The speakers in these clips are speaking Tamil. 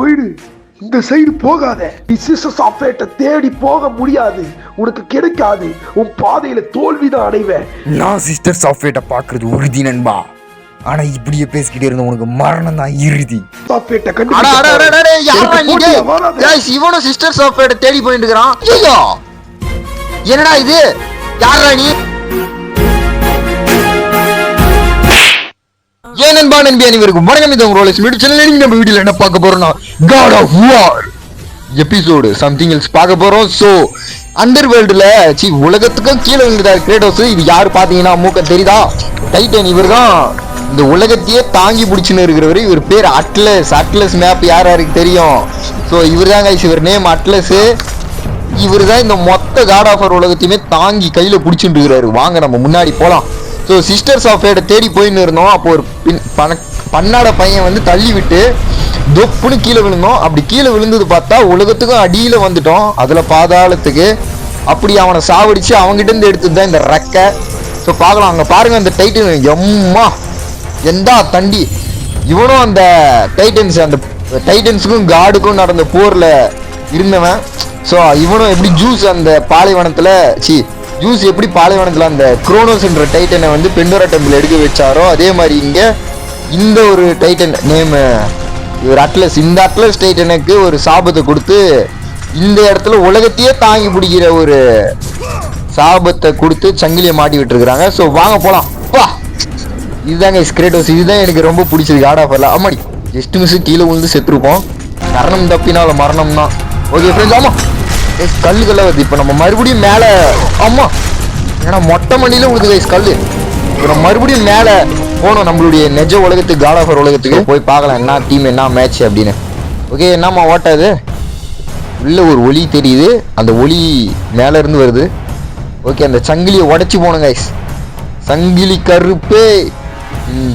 போயிடு. இந்த சைடு போகாத. நீ சிஸ்டர் சாஃப்ட்வேர்ட்ட தேடி போக முடியாது. உனக்கு கிடைக்காது. உன் பாதையில தோல்விதான் அடைவேன். நான் சிஸ்டர் சாஃப்ட்வேர்ட்ட பார்க்கறது உறுதி நண்பா. ஆனா இப்படியே பேசிக்கிட்டே இருந்த உனக்கு மரணம் தான் இறுதி. சாஃப்ட்வேர்ட்ட இவனும் சிஸ்டர் சாஃப்ட்வேர் தேடி போயிட்டு இருக்கிறான் ஐயோ! என்னடா இது? யாரா நீ? ஏன் நண்பா நண்பி அனைவருக்கும் வணக்கம். இது உங்களோட ஸ்பீட் சேனல். நம்ம வீட்டில் என்ன பார்க்க போறோம்னா God of War episode something else பார்க்க போறோம். ஸோ அண்டர் வேர்ல்டுல சி உலகத்துக்கும் கீழே விழுந்தார் கிரேட்டோஸ் இது யார் பார்த்தீங்கன்னா மூக்க தெரியுதா? டைட்டன் இவர் தான் இந்த உலகத்தையே தாங்கி பிடிச்சின்னு இருக்கிறவர். இவர் பேர் அட்லஸ் அட்லஸ் மேப் யார் யாருக்கு தெரியும்? ஸோ இவர் தான் கைஸ் இவர் நேம் அட்லஸு இவர் தான் இந்த மொத்த காட் ஆஃபர் உலகத்தையுமே தாங்கி கையில் பிடிச்சிட்டு இருக்கிறாரு. வாங்க நம்ம முன்னாடி போகலாம் ஸோ சிஸ்டர்ஸ் ஆஃப் ஃபேடை தேடி போயின்னு இருந்தோம். அப்போ ஒரு பின் பண பன்னாட பையன் வந்து தள்ளி விட்டு தொப்புன்னு கீழே விழுந்தோம். அப்படி கீழே விழுந்தது பார்த்தா உலகத்துக்கும் அடியில் வந்துட்டோம். அதில் பாதாளத்துக்கு. அப்படி அவனை சாவடிச்சு அவங்ககிட்ட இருந்து எடுத்தது தான் இந்த ரெக்கை. ஸோ பார்க்கலாம். அங்கே பாருங்க அந்த டைட்டன் எம்மா! எந்தா தண்டி! இவனும் அந்த டைட்டன்ஸ் அந்த டைட்டன்ஸுக்கும் காடுக்கும் நடந்த போரில் இருந்தவன். ஸோ இவனும் எப்படி ஜூஸ் அந்த பாலைவனத்தில் சி ஜூஸ் எப்படி பாலைவனத்தில் அந்த குரோனோஸ் என்ற டைட்டனை வந்து பெண்டோரா டெம்பிள் எடுக்க வச்சாரோ அதே மாதிரி இங்கே இந்த ஒரு டைட்டன் நேமு இவர் அட்லஸ் இந்த அட்லஸ் டைட்டனுக்கு ஒரு சாபத்தை கொடுத்து இந்த இடத்துல உலகத்தையே தாங்கி பிடிக்கிற ஒரு சாபத்தை கொடுத்து சங்கிலியை மாட்டி விட்டுருக்குறாங்க. ஸோ வாங்க போகலாம் வா! இதுதாங்க ஸ்கிரேட்டோஸ் இதுதான் எனக்கு ரொம்ப பிடிச்சது காட் ஆஃபர்ல ஆமாடி ஜஸ்ட் மிஸ் கீழே விழுந்து செத்துருப்போம். மரணம் தப்பினால மரணம் தான் ஓகே ஃப்ரெண்ட்ஸ் ஆமாம் கல்லு கல்ல வருது. இப்போ நம்ம மறுபடியும் மேலே ஆமா. ஏன்னா மொட்டை மண்டியில விழுது கைஸ் கல்லு. இப்போ நம்ம மறுபடியும் மேலே போகணும் நம்மளுடைய நெஜ உலகத்துக்கு காட் ஆஃபர் உலகத்துக்கு. போய் பார்க்கலாம் என்ன டீம் என்ன மேட்ச் அப்படின்னு. ஓகே என்னம்மா ஓட்டாது உள்ள ஒரு ஒளி தெரியுது. அந்த ஒளி மேல இருந்து வருது. ஓகே அந்த சங்கிலியை உடச்சி போனோம் கைஸ் சங்கிலி கருப்பே. ம்,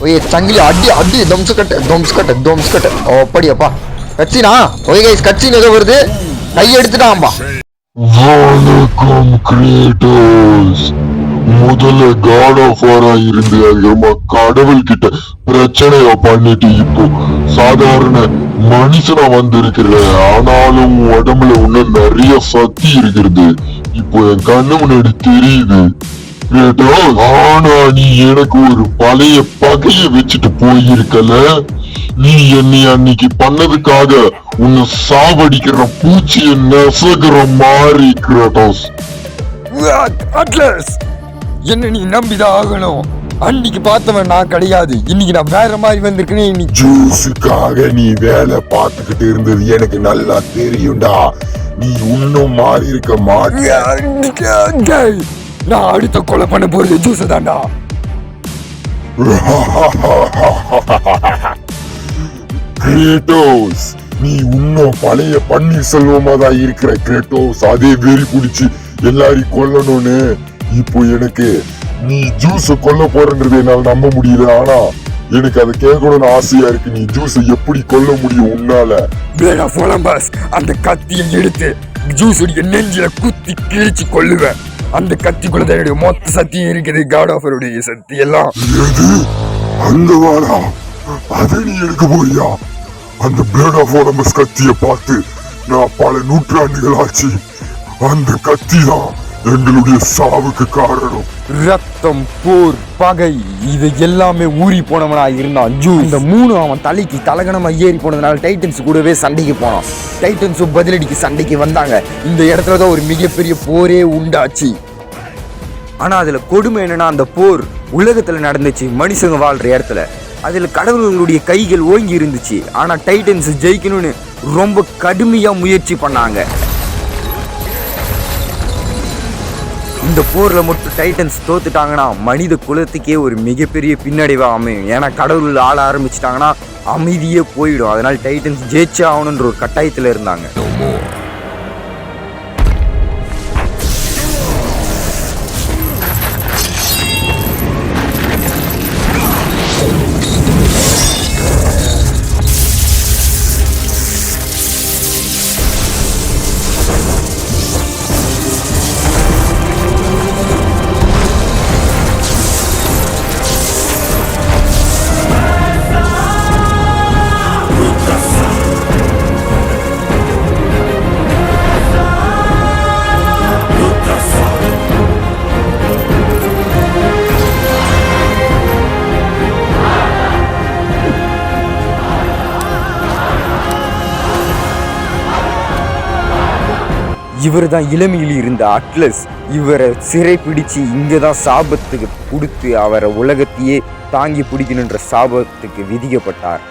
ஓய் சங்கிலி அடி அடி தம்சு கட்ட தம்சு கட்ட தம்சு கட்ட. ஓ, அப்படியாப்பா. கட்சினா? ஓகே கைஸ் ஏதோ வருது. கை எடுத்துட்டான்பா வணக்கம் கிரியேட்டர்ஸ் முதல்ல காட் ஆஃப் வாரா இருந்து நம்ம கடவுள் கிட்ட பிரச்சனைய பண்ணிட்டு இப்போ சாதாரண மனுஷனா வந்திருக்கிற ஆனாலும் உடம்புல இன்னும் நிறைய சக்தி இருக்கிறது. இப்போ என் கண்ணு முன்னாடி தெரியுது. கிரேட்டோஸ் ஆனா நீ எனக்கு ஒரு பழைய பகைய வச்சுட்டு போயிருக்கல. நீ என்னை அன்னைக்கு பண்ணதுக்காக உன்னை சாவடிக்கிற பூச்சிய நெசகிற மாதிரி கிரேட்டோஸ். அட்லஸ் என்ன நீ நம்பிதான் ஆகணும். அன்னைக்கு பார்த்தவன் நான் கிடையாது. இன்னைக்கு நான் வேற மாதிரி வந்திருக்கேனே நீ ஜூஸுக்காக நீ வேலை பார்த்துக்கிட்டு இருந்தது எனக்கு நல்லா தெரியும்டா. நீ இன்னும் மாறி இருக்க மாட்டிய? டேய், நான் அடுத்த கொலை பண்ண போறது ஜூஸ் தான்டா. கிரேட்டோஸ் நீ இன்னும் பழைய பன்னீர் செல்வமா தான் இருக்கிற கிரேட்டோஸ் அதே வெறி பிடிச்சி எல்லாரையும் கொல்லணும்னு இப்போ எனக்கு நீ ஜூஸ கொல்ல போறன்றது என்னால நம்ப முடியல. ஆனா எனக்கு அதை கேட்கணும்னு ஆசையா இருக்கு. நீ ஜூஸை எப்படி கொல்ல முடியும் உன்னால? ஆஃப் ஒலம்பஸ் அந்த கத்தியை எடுத்து ஜூஸ் நெஞ்சில குத்தி கிழிச்சு கொள்ளுவேன் அந்த கத்திக்குள்ள தான் மொத்த சத்தியம் இருக்குது காட் ஆஃபருடைய சக்தி எல்லாம் அந்த வாடா. அதை நீ எடுக்க போறியா? அந்த பிளட் ஆஃப் ஓடமஸ் கத்தியை பார்த்து நான் பல நூற்றாண்டுகள் ஆச்சு. அந்த கத்தி தான் எங்களுடைய சாவுக்கு காரணம். ரத்தம் போர் பகை இது எல்லாமே ஊறி போனவனா இருந்தான் ஜூ இந்த மூணு அவன் தலைக்கு தலகணமா ஏறி போனதுனால டைட்டன்ஸ் கூடவே சண்டைக்கு போனான். டைட்டன்ஸும் பதிலடிக்கு சண்டைக்கு வந்தாங்க. இந்த இடத்துல தான் ஒரு மிகப்பெரிய போரே உண்டாச்சு. ஆனா அதுல கொடுமை என்னன்னா அந்த போர் உலகத்துல நடந்துச்சு மனுஷங்க வாழ்ற இடத்துல. அதுல கடவுள்களுடைய கைகள் ஓங்கி இருந்துச்சு. ஆனா டைட்டன்ஸ் ஜெயிக்கணும்னு ரொம்ப கடுமையா முயற்சி பண்ணாங்க. இந்த போரில் மட்டும் டைட்டன்ஸ் தோத்துட்டாங்கன்னா மனித குலத்துக்கே ஒரு மிகப்பெரிய பின்னடைவாக அமையும். ஏன்னா கடவுள் ஆள ஆரம்பிச்சிட்டாங்கன்னா அமைதியே போயிடும். அதனால் டைட்டன்ஸ் ஜெயிச்சே ஆகணுன்ற ஒரு கட்டாயத்தில் இருந்தாங்க. இவர் தான் இளமையில் இருந்த அட்லஸ். இவரை சிறை பிடிச்சு இங்கே தான் சாபத்துக்கு கொடுத்து அவரை உலகத்தையே தாங்கி பிடிக்கணுன்ற சாபத்துக்கு விதிக்கப்பட்டார்.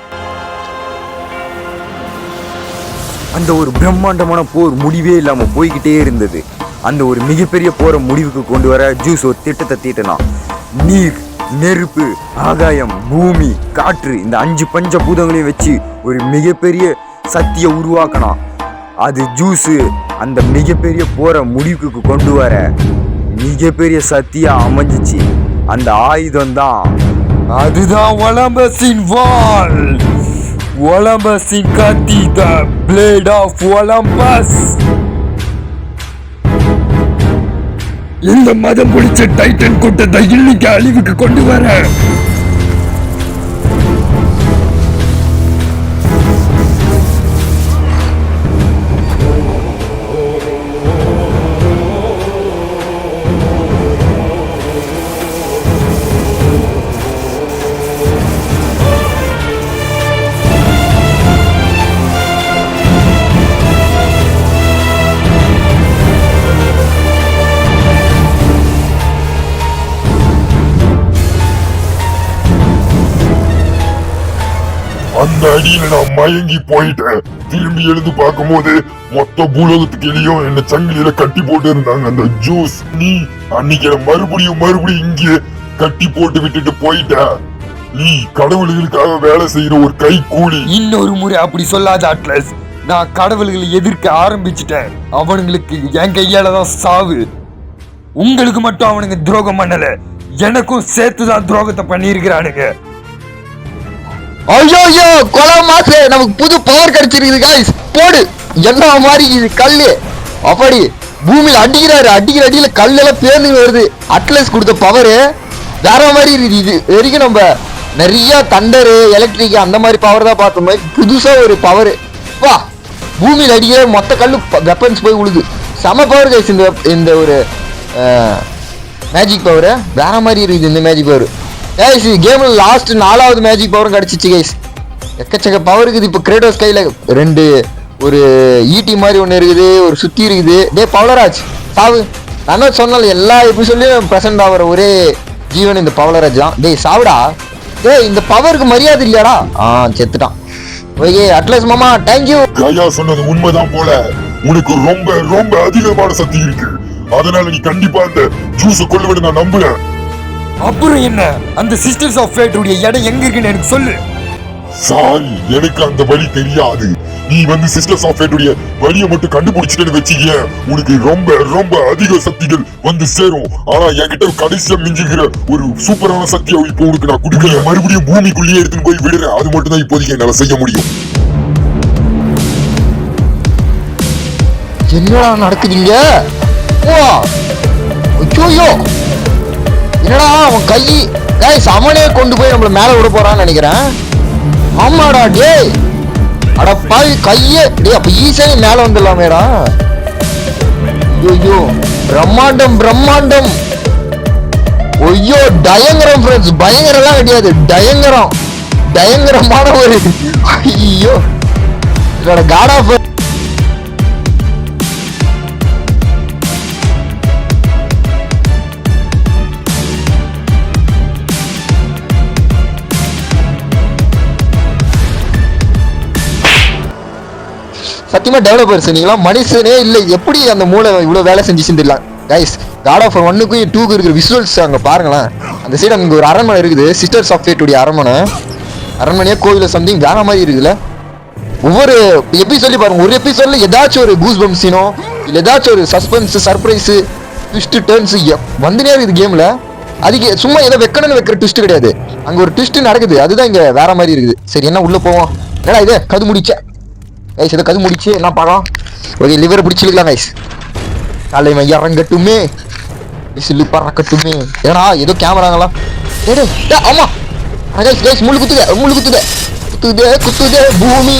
அந்த ஒரு பிரம்மாண்டமான போர் முடிவே இல்லாமல் போய்கிட்டே இருந்தது. அந்த ஒரு மிகப்பெரிய போரை முடிவுக்கு கொண்டு வர ஜூஸ் ஒரு திட்டத்தை தீட்டினான் நீர் நெருப்பு ஆகாயம் பூமி காற்று இந்த அஞ்சு பஞ்ச பூதங்களையும் வச்சு ஒரு மிகப்பெரிய சக்தியை உருவாக்கினான் அது ஜூஸு அந்த மிகப்பெரிய போரை முடிவுக்கு கொண்டு வர மிகப்பெரிய சக்தியா அமைஞ்சிச்சு. அந்த ஆயுதம் தான் அதுதான் ஒலம்பஸின் வால் ஒலம்பஸின் கத்தி த பிளேட் ஆஃப் ஒலம்பஸ் இந்த மதம் பிடிச்ச டைட்டன் கூட்டத்தை இன்னைக்கு அழிவுக்கு கொண்டு வர அடியில நான் மயங்கி போயிட்டேன். திரும்பி எழுந்து பார்க்கும்போது மொத்த பூலகத்துக்குளையும் என்ன சங்கிலியில கட்டி போட்டு இருந்தாங்க அந்த ஜூஸ் நீ அன்னைக்கு மறுபடியும் மறுபடியும் இங்கே கட்டி போட்டு விட்டுட்டு போயிட்ட. நீ கடவுள்களுக்காக வேலை செய்யற ஒரு கை கூலி இன்னொரு முறை அப்படி சொல்லாத அட்லஸ். நான் கடவுள்களை எதிர்க்க ஆரம்பிச்சிட்டேன். அவனுங்களுக்கு என் கையால தான் சாவு. உங்களுக்கு மட்டும் அவனுங்க துரோகம் பண்ணல. எனக்கும் சேர்த்து தான் துரோகத்தை பண்ணியிருக்கிறானுங்க. ஐயோ ஐயோ கொலை மாசு. நமக்கு புது பவர் கிடைச்சிருக்குது காய்ஸ் போடு. என்ன மாதிரி இது கல் அப்படி பூமியில் அடிக்கிறாரு அடிக்கிற அடியில் கல்லெல்லாம் பேர்ந்து வருது. அட்லஸ் கொடுத்த பவரு வேற மாதிரி இருக்குது. இது வரைக்கும் நம்ம நிறைய தண்டரு எலக்ட்ரிக் அந்த மாதிரி பவர் தான் பார்த்தோமா. புதுசாக ஒரு பவர் வா. பூமியில் அடிக்கிற மொத்த கல் வெப்பன்ஸ் போய் விழுது செம பவர் கைஸ் இந்த இந்த ஒரு மேஜிக் பவர் வேற மாதிரி இருக்குது இந்த மேஜிக் பவர் கைஸ் கேம்ல லாஸ்ட் நாலாவது மேஜிக் பவரும் கிடச்சிச்சு கைஸ் எக்கச்சக்க பவர் இருக்குது. இப்போ கிரேடோஸ் கையில் ரெண்டு ஒரு ஈட்டி மாதிரி ஒன்று இருக்குது ஒரு சுற்றி இருக்குது. டே பவலராஜ் சாவு. நான் சொன்னால் சொன்னால எல்லா எபிசோட்லையும் ப்ரெசென்ட் ஆகிற ஒரே ஜீவன் இந்த பவலராஜ் தான். டேய் சாவுடா. டே இந்த பவருக்கு மரியாதை இல்லையாடா. ஆ செத்துட்டான். ஓகே அட்லஸ் மாமா தேங்க்யூ ஐயா சொன்னது உண்மைதான் போல. உனக்கு ரொம்ப ரொம்ப அதிகமான சக்தி இருக்கு. அதனால நீ கண்டிப்பா அந்த ஜூஸ கொள்ளுவிட நான் நம்புறேன். அப்புறம் என்ன? அந்த சிஸ்டர்ஸ் ஆஃப் ஃபேட்டுடைய இடம் எங்க இருக்குன்னு எனக்கு சொல்லு. சாரி எனக்கு அந்த வழி தெரியாது. நீ வந்து சிஸ்டர்ஸ் ஆஃப் ஃபேட்டுடைய வழியை மட்டும் கண்டுபிடிச்சிட்டேன்னு வச்சுக்க உனக்கு ரொம்ப ரொம்ப அதிக சக்திகள் வந்து சேரும். ஆனா என்கிட்ட கடைசியா மிஞ்சுகிற ஒரு சூப்பரான சக்தியை இப்போ உனக்கு நான் கொடுக்கல. மறுபடியும் பூமிக்குள்ளேயே எடுத்துன்னு போய் விடுறேன் அது மட்டும் தான் இப்போதைக்கு என்னால செய்ய முடியும். என்னடா நடக்குதுங்க? ஓ ஐயோ. என்னடா அவன் கை? கைஸ் அவனே கொண்டு போய் நம்மள மேலே விட போறான்னு நினைக்கிறேன். ஆமாடா டேய். அட பாவி கையே. டேய் அப்ப ஈஸியா மேலே வந்துடலாமேடா. ஐயோ பிரம்மாண்டம் பிரம்மாண்டம். ஐயோ டயங்கரம் ஃப்ரெண்ட்ஸ் பயங்கரம்லாம் கிடையாது. டயங்கரம். டயங்கரமான ஒரு ஐயோ. இதோட காட் ஆஃப் சத்தியமா டெவலப்பர்ஸ் நீங்களாம் மனுஷனே இல்லை. எப்படி அந்த மூளை இவ்வளோ வேலை செஞ்சுச்சுன்னு தெரியல. கைஸ் காட் ஆஃப் ஒன்னுக்கும் டூக்கு இருக்கிற விசுவல்ஸ் அங்கே பாருங்களேன். அந்த சைடு அங்கே ஒரு அரண்மனை இருக்குது. சிஸ்டர் சாஃப்ட்வேருடைய அரண்மனை. அரண்மனையே கோவில சம்திங் வேற மாதிரி இருக்குல்ல. ஒவ்வொரு எபிசோட்லி பாருங்க. ஒரு எபிசோட்ல ஏதாச்சும் ஒரு கூஸ் பம்ப் சீனோ இல்லை ஏதாச்சும் ஒரு சஸ்பென்ஸ் சர்ப்ரைஸ் ட்விஸ்ட் டேர்ன்ஸ் வந்துனே இருக்குது கேம்ல அதுக்கு சும்மா ஏதோ வைக்கணும்னு வைக்கிற ட்விஸ்ட் கிடையாது. அங்கே ஒரு ட்விஸ்ட் நடக்குது. அதுதான் இங்கே வேற மாதிரி இருக்குது. சரி என்ன உள்ளே போவோம்? ஏடா இது? கது முடிச்சேன் கைஸ் இதை கது முடிச்சு என்ன பார்க்கலாம் ஓகே லிவர் பிடிச்சிருக்கலாம் கைஸ் காலை மையம் இறங்கட்டுமே விசிலு பறக்கட்டுமே ஏன்னா ஏதோ கேமராங்களா டேய் ஆமா கைஸ் கைஸ் முள்ளு குத்துக முள்ளு குத்துதே குத்துதே குத்துதே பூமி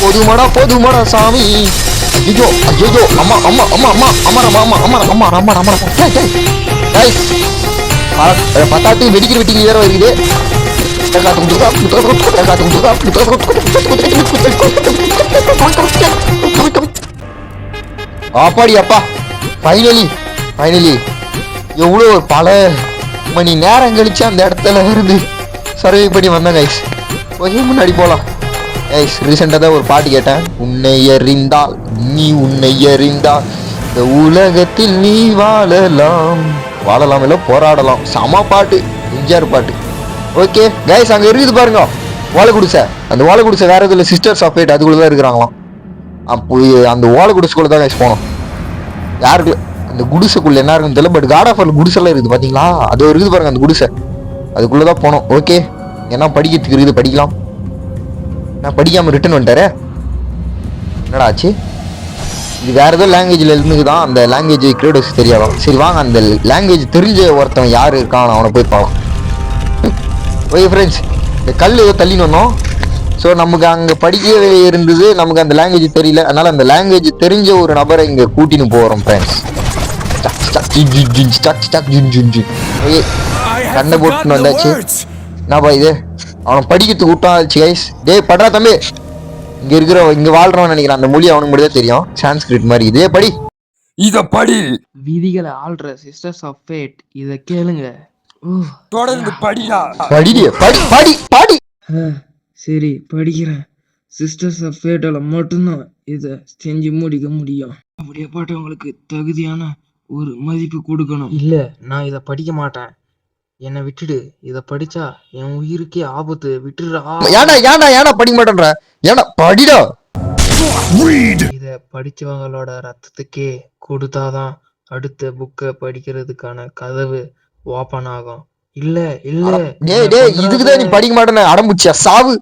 பொதுமடா பொதுமடா சாமி ஐயோ ஐயோ அம்மா அம்மா அம்மா அம்மா அம்மா அம்மா அம்மா அம்மா அம்மா அம்மா அம்மா டேய் டேய் கைஸ் பத்தாட்டு வெடிக்கிற வெட்டிக்கிற வருது அப்பாடி அப்பா ஃபைனலி ஃபைனலி எவ்வளோ பல மணி நேரம் கழிச்சு அந்த இடத்துல இருந்து சர்வே பண்ணி வந்தேன் கைஸ் ஓகே முன்னாடி போகலாம் கைஸ் ரீசெண்டாக தான் ஒரு பாட்டு கேட்டேன். உன்னை எறிந்தால் நீ உன்னை எறிந்தால் இந்த உலகத்தில் நீ வாழலாம். வாழலாம் இல்லை போராடலாம். செம பாட்டு எம்ஜிஆர் பாட்டு. ஓகே கைஸ் அங்கே இருக்குது பாருங்க. ஓலை குடிசை அந்த ஓலை குடிசை வேறு எதுவும் இல்லை. சிஸ்டர்ஸ் ஆஃப் ஃபேட் அதுக்குள்ள தான் இருக்கிறாங்களாம் அப்போ அந்த ஓலை குடிசுக்குள்ள தான் கைஸ் போனோம். யாருக்கு? அந்த குடிசைக்குள்ள என்ன இருக்குன்னு தெரியல பட் காட் ஆஃப் குடிசெல்லாம் இருக்குது பார்த்தீங்களா அது இருக்குது பாருங்க அந்த குடிசை. அதுக்குள்ளே தான் போனோம். ஓகே என்ன படிக்கிறதுக்கு இருக்குது படிக்கலாம். நான் படிக்காமல் ரிட்டன் வந்துட்டாரே? என்னடா ஆச்சு? இது வேறு ஏதோ லாங்குவேஜ்ல இருந்து தான் அந்த லாங்குவேஜ் கிரியேட்டர்ஸ் தெரியாதான் சரி வாங்க அந்த லாங்குவேஜ் தெரிஞ்ச ஒருத்தன் யார் இருக்கான் அவனை போய் பார்க்கலாம் ஓகே ஃப்ரெண்ட்ஸ் இந்த கல் ஏதோ தள்ளின்னு வந்தோம் ஸோ நமக்கு அங்கே படிக்கவே இருந்தது. நமக்கு அந்த லாங்குவேஜ் தெரியல. அதனால அந்த லாங்குவேஜ் தெரிஞ்ச ஒரு நபரை இங்கே கூட்டின்னு போகிறோம் ஃப்ரெண்ட்ஸ் கண்ணை போட்டுன்னு வந்தாச்சு. என்னப்பா இது? அவனை படிக்கிறதுக்கு விட்டாச்சு கைஸ் டேய் படுறா தம்பி. இங்கே இருக்கிற இங்கே வாழ்றவன் நினைக்கிறேன். அந்த மொழி அவனுக்கு மட்டும் தான் தெரியும். சான்ஸ்கிரிட் மாதிரி. இதே படி. இத படி. விதிகளை ஆள்ற சிஸ்டர்ஸ் ஆஃப் ஃபேட் இதை கேளுங்க. தொடர்ந்து படிடா. படிடி படி படி படி. சரி படிக்கிறேன். சிஸ்டர்ஸ் ஆஃப் ஃபேட்டால் மட்டும்தான் இதை செஞ்சு முடிக்க முடியும். அப்படியேப்பட்டவங்களுக்கு தகுதியான ஒரு மதிப்பு கொடுக்கணும். இல்லை நான் இதை படிக்க மாட்டேன். என்னை விட்டுடு. இதை படிச்சா என் உயிருக்கே ஆபத்து. விட்டுடுறா. ஏன்டா ஏன்டா ஏன்டா படிக்க மாட்டேன்ற? ஏன்டா படிடா. இதை படிச்சவங்களோட ரத்தத்துக்கே கொடுத்தாதான் அடுத்த புக்கை படிக்கிறதுக்கான கதவு ஓப்பன் ஆகும். இல்ல இல்ல. டேய் டேய் இதுக்குதான் நீ படிக்க மாட்டேன்னு அடம்புச்சியா? சாவு.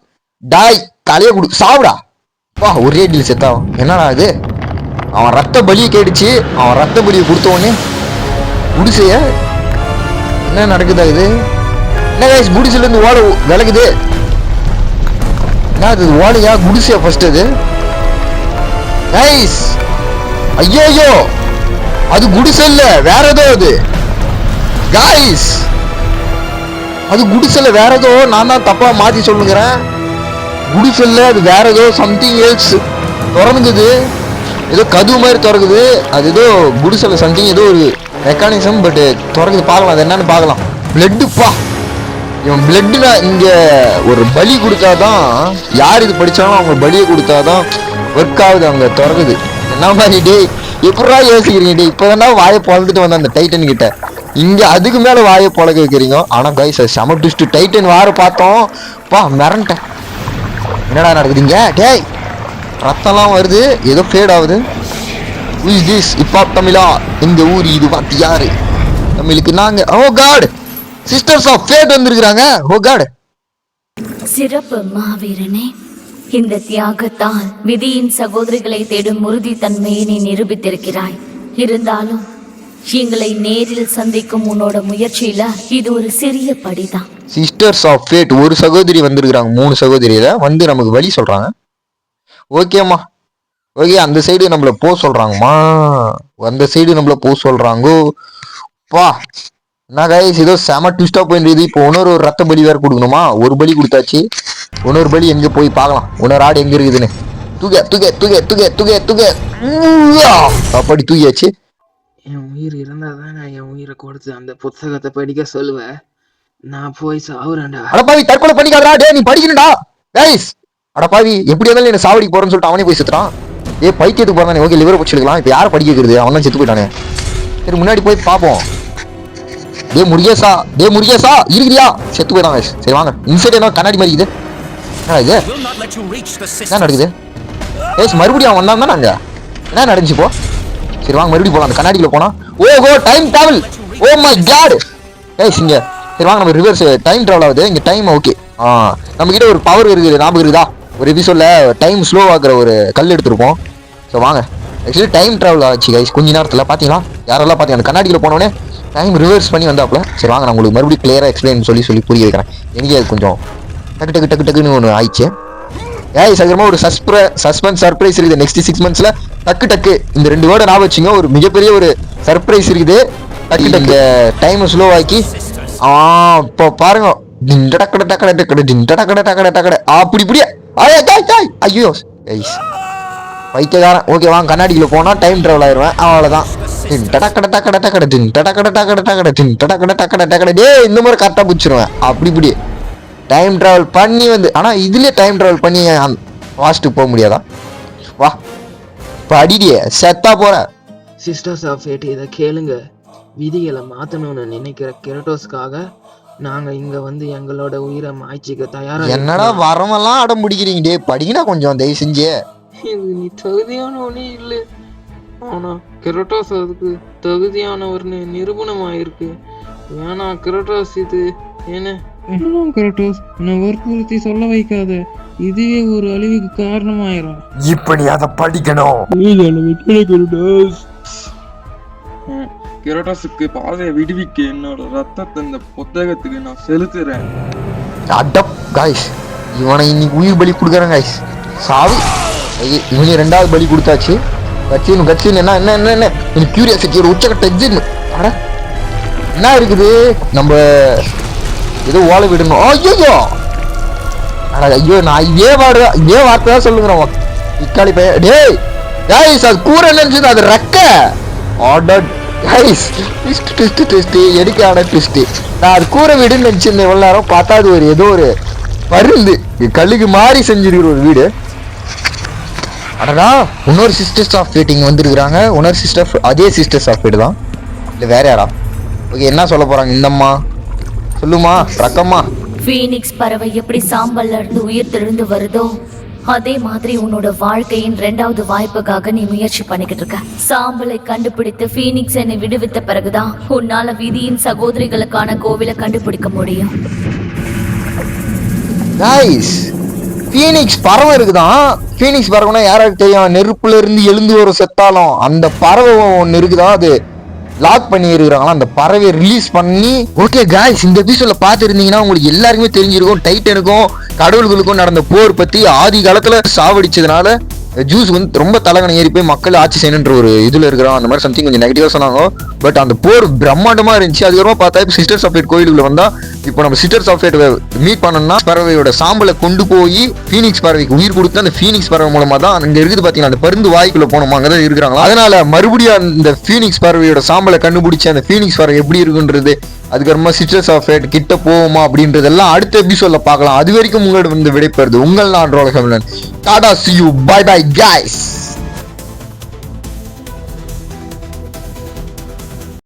டாய் தலைய குடு. சாவுடா. வா ஒரே டீல் செத்தாவும் என்னடா இது? அவன் ரத்த பலியை கேட்டுச்சு. அவன் ரத்த பலியை கொடுத்த உடனே குடிசைய என்ன நடக்குதா இது? என்ன கைஸ் குடிசைல இருந்து ஓட விலகுது. என்ன இது ஓலையா குடிசையா ஃபர்ஸ்ட் அது கைஸ் ஐயோ ஐயோ அது குடிசை இல்ல வேற ஏதோ அது கைஸ் அது குடிசைல வேற ஏதோ நான் தான் தப்பா மாத்தி சொல்லுங்கிறேன். குடிசைல அது வேற ஏதோ சம்திங் எல்ஸ் திறந்துது ஏதோ கதவு மாதிரி திறக்குது. அது ஏதோ குடிசைல சம்திங் ஏதோ ஒரு மெக்கானிசம் பட் திறக்குது. பார்க்கலாம் அது என்னன்னு பார்க்கலாம். பிளட்டுப்பா இவன் பிளட்டுனா இங்கே ஒரு பலி கொடுத்தாதான் யார் இது படித்தாலும் அவங்க பலியை கொடுத்தாதான் ஒர்க் ஆகுது அவங்க திறக்குது. என்ன மாதிரி டே எப்படா யோசிக்கிறீங்க டேய்? இப்போதான்டா வாயை பிறந்துட்டு வந்த அந்த டைட்டன் கிட்ட இங்கே அதுக்கு மேலே வாயை பழக வைக்கிறீங்க. ஆனால் கைஸ் செம ட்விஸ்ட் டைட்டன் வார பார்த்தோம். பா மிரண்டேன் என்னடா நடக்குதுங்க டேய் ரத்தம்லாம் வருது. ஏதோ ஃபேட் ஆகுது. இஸ் திஸ் இப்போ தமிழா? இந்த ஊர் இது பார்த்து யாரு? தமிழுக்கு நாங்க. Oh God sisters of fate வந்திருக்கிறாங்க. Oh ஓ காட் சிறப்பு மாவீரனே இந்த தியாகத்தால் விதியின் சகோதரிகளை தேடும் உறுதி தன்மையை நீ நிரூபித்திருக்கிறாய். இருந்தாலும் எங்களை நேரில் சந்திக்கும் உன்னோட முயற்சியில இது ஒரு சிறிய படிதான். சிஸ்டர்ஸ் ஆஃப் ஃபேட் ஒரு சகோதரி வந்திருக்கிறாங்க மூணு சகோதரியில. வந்து நமக்கு வழி சொல்றாங்க. ஓகேம்மா ஓகே அந்த சைடு நம்மள போ சொல்றாங்கம்மா. அந்த சைடு நம்மள போ சொல்றாங்கோ. பா. என்ன கைஸ் ஏதோ செம ட்விஸ்டா போயிருந்தது இப்போ இன்னொரு ஒரு ரத்த பலி வேற கொடுக்கணுமா? ஒரு பலி கொடுத்தாச்சு. இன்னொரு பலி எங்க போய் பார்க்கலாம். இன்னொரு ஆடு எங்க இருக்குதுன்னு. தூக்க தூக்க தூக்க தூக்க தூக்க தூக்க. அப்படி தூக்கியாச்சு. என் உயிர் இருந்தால் தான் நான் என் உயிரை கொடுத்து அந்த புத்தகத்தை படிக்க சொல்லுவேன். நான் போய் சாவுறேன்டா. அடப்பாவி தற்கொலை பண்ணிக்காதடா. டேய் நீ படிக்கணும்டா. கைஸ் அடப்பாவி எப்படி இருந்தாலும் என்ன சாவடிக்கு போறேன்னு சொல்லிட்டு அவனே போய் சுத்துறான் ஏ பைத்தியத்துக்கு போறானே ஓகே லிவரை பிடிச்சிருக்கலாம் இப்போ யாரை படிக்க வைக்கிறது? அவன் தான் செத்து போயிட்டானே. சரி முன்னாடி போய் பார்ப்போம். டே முருகேசா. டே முருகேசா இருக்கிறியா? செத்து போயிட்டான் guys. சரி வாங்க. இன்சைட் என்ன கண்ணாடி மாதிரி இருக்குது. என்னடா இது? என்ன நடக்குது? ஏஸ் மறுபடியும் அவன் வந்தான் நாங்க என்ன நடந்துச்சு போ சரி வாங்க மறுபடியும் போலாம். அந்த கண்ணாடிக்குள்ள போனா ஓஹோ time travel oh my God ஏய் சிங்க சரி வாங்க நம்ம ரிவர்ஸ் டைம் டிராவல் ஆகுது. இங்க டைம் ஓகே ஆ நம்ம கிட்ட ஒரு பவர் இருக்குது ஞாபகம் இருக்குதா? ஒரு எபிசோட்ல டைம் ஸ்லோ ஆக்குற ஒரு கல் எடுத்திருப்போம். ஸோ வாங்க. ஆக்சுவலி டைம் டிராவல் ஆச்சு கைஸ் கொஞ்ச நேரத்தில். பார்த்தீங்களா யாரெல்லாம் பார்த்தீங்க அந்த கண்ணாடியில் போனோடனே டைம் ரிவர்ஸ் பண்ணி வந்தாப்புல சரி வாங்க நான் உங்களுக்கு மறுபடியும் கிளியராக எக்ஸ்பிளைன் சொல்லி சொல்லி புரிய வைக்கிறேன். எனக்கு அது கொஞ்சம் டக்கு டக்கு டக்கு டக்குன்னு ஒன்று ஆயிடுச்சு. ஏய் சீக்கிரமா ஒரு சஸ்ப்ர சஸ்பென்ஸ் சர்ப்ரைஸ் இருக்குது. நெக்ஸ்ட் சிக்ஸ் மந்த்ஸ்ல டக்கு டக்கு. இந்த ரெண்டு வேர்டை ஞாபகம் வச்சுங்க ஒரு மிகப்பெரிய ஒரு சர்ப்ரைஸ் இருக்குது. டக்கு டக்கு. டைம் ஸ்லோ ஆக்கி ஆ இப்போ பாருங்க. டின் டடக்கட டக்கட டக்கட டின் டடக்கட டக்கட டக்கட. அப்படி இப்படியே ஆயா டாய் டாய் ஐயோ. கைஸ் பைத்தியக்காரன். ஓகே வாங்க. கண்ணாடிக்குள்ள போனா டைம் டிராவல் ஆயிருவேன். அவ்வளவுதான். டின் டடக்கட டக்கட டக்கட டின் டடக்கட டக்கட டக்கட டின் டடக்கட டக்கட டக்கட. டேய் இந்த மாதிரி கரெக்டா பிடிச்சிருவேன். அப்படி இப்படி. டைம் டிராவல் பண்ணி வந்து ஆனா இதுலயே டைம் டிராவல் பண்ணி வாஸ்ட்டு போக முடியாதா? வா படிடியே செத்தா போற சிஸ்டர்ஸ் ஆஃப் ஃபேட் இதை கேளுங்க. விதிகளை மாற்றணும்னு நினைக்கிற கெரட்டோஸ்க்காக நாங்கள் இங்கே வந்து எங்களோட உயிரை மாய்ச்சிக்க தயாராக என்னடா வரமெல்லாம் அடம் பிடிக்கிறீங்க? டே படிங்கடா கொஞ்சம் தயவு செஞ்சு. நீ தகுதியானவனே இல்லை. ஆனால் கெரட்டோஸ் அதுக்கு தகுதியானவர்னு நிரூபணமாயிருக்கு. வேணா கெரட்டோஸ் இது என்ன? வேணாம் கெரட்டோஸ். என்னை வற்புறுத்தி சொல்ல வைக்காத. இதுவே ஒரு அழிவுக்கு காரணமாயிரும். இப்ப நீ அதை படிக்கணும். கிரட்டோஸுக்கு பாதையை விடுவிக்க என்னோட ரத்தத்தை இந்த புத்தகத்துக்கு நான் செலுத்துறேன். அடப் காய்ஸ் இவனை இன்னைக்கு உயிர் பலி கொடுக்குறேன் காய்ஸ் சாவு. ஐயே, இவனே ரெண்டாவது பலி கொடுத்தாச்சு. கட்சின்னு கட்சின்னு என்ன என்ன என்ன என்ன? எனக்கு கியூரியாசிட்டி ஒரு உச்சக்கட்ட எக்ஸைட்மெண்ட் அட என்ன இருக்குது? நம்ம ஏதோ ஓலை விடணும். ஐயோ ஐயோ நான் இதே வாடு இதே வார்த்தை தான் சொல்லுங்கிறேன் இக்காளி பையன் டேய் கைஸ் அது கூரை நினைச்சது அது ரெக்க. Order guys twist twist twist எடுக்கான twist நான் அது கூரை வீடுன்னு நினச்சிருந்தேன். இவ்வளோ நேரம் பார்த்தா அது ஒரு ஏதோ ஒரு பருந்து கல்லுக்கு மாறி செஞ்சிருக்கிற ஒரு வீடு. அடடா இன்னொரு சிஸ்டர்ஸ் ஆஃப் ஃபேட் இங்கே வந்திருக்கிறாங்க. இன்னொரு சிஸ்டர் அதே சிஸ்டர்ஸ் ஆஃப் ஃபேட் தான். இல்லை வேற யாரா? ஓகே என்ன சொல்ல போகிறாங்க இந்தம்மா? சொல்லுமா? ரக்கம்மா. ஃபீனிக்ஸ் பறவை எப்படி சாம்பல்ல இருந்து உயிர் தெழுந்து வருதோ அதே மாதிரி உன்னோட வாழ்க்கையின் ரெண்டாவது வாய்ப்புக்காக நீ முயற்சி பண்ணிக்கிட்டு இருக்க. சாம்பலை கண்டுபிடித்து ஃபீனிக்ஸ் என்னை விடுவித்த பிறகுதான் உன்னால விதியின் சகோதரிகளுக்கான கோவிலை கண்டுபிடிக்க முடியும். கைஸ் ஃபீனிக்ஸ் பறவை இருக்குதான் ஃபீனிக்ஸ் பறவைனா யாராருக்கு தெரியும்? நெருப்புல இருந்து எழுந்து வரும் செத்தாலும் அந்த பறவை ஒன்று இருக்குதான் அது? லாக் பண்ணி இருக்கிறாங்களா அந்த பறவையை ரிலீஸ் பண்ணி ஓகே காய்ஸ் இந்த எபிசோட்ல பார்த்துருந்தீங்கன்னா உங்களுக்கு எல்லாருக்குமே தெரிஞ்சிருக்கும் டைட்டனுக்கும் கடவுள்களுக்கும் நடந்த போர் பத்தி ஆதி காலத்துல சாவடிச்சதுனால ஜூஸ் வந்து ரொம்ப தலைகணம் ஏறி போய் மக்கள் ஆட்சி செய்யணுன்ற ஒரு இதில் இருக்கிறோம் அந்த மாதிரி சம்திங் கொஞ்சம் நெகட்டிவாக சொன்னாங்க. பட் அந்த போர் பிரம்மாண்டமாக இருந்துச்சு. அதுக்கப்புறமா பார்த்தா இப்போ சிஸ்டர்ஸ் ஆஃப் ஃபேட் கோயிலுக்குள்ள வந்தால் இப்போ நம்ம சிஸ்டர்ஸ் ஆஃப் மீட் பண்ணோம்னா பறவையோட சாம்பலை கொண்டு போய் ஃபீனிக்ஸ் பறவைக்கு உயிர் கொடுத்து அந்த ஃபீனிக்ஸ் பறவை மூலமாக தான் அங்கே இருக்குது பார்த்தீங்கன்னா அந்த பருந்து வாய்க்குள்ள போனோமா அங்கதான் இருக்கிறாங்களா? அதனால மறுபடியும் அந்த ஃபீனிக்ஸ் பறவையோட சாம்பலை கண்டுபிடிச்சி அந்த ஃபீனிக்ஸ் பறவை எப்படி இருக்குன்றது அதுக்கப்புறமா சிஸ்டர்ஸ் ஆஃப் ஃபேட் கிட்ட போவோமா அப்படின்றதெல்லாம் அடுத்த எபிசோட்ல பார்க்கலாம். அது வரைக்கும் உங்களோட வந்து விடைபெறுது உங்கள் நான் ரோலகமலன். Tata see you bye bye guys.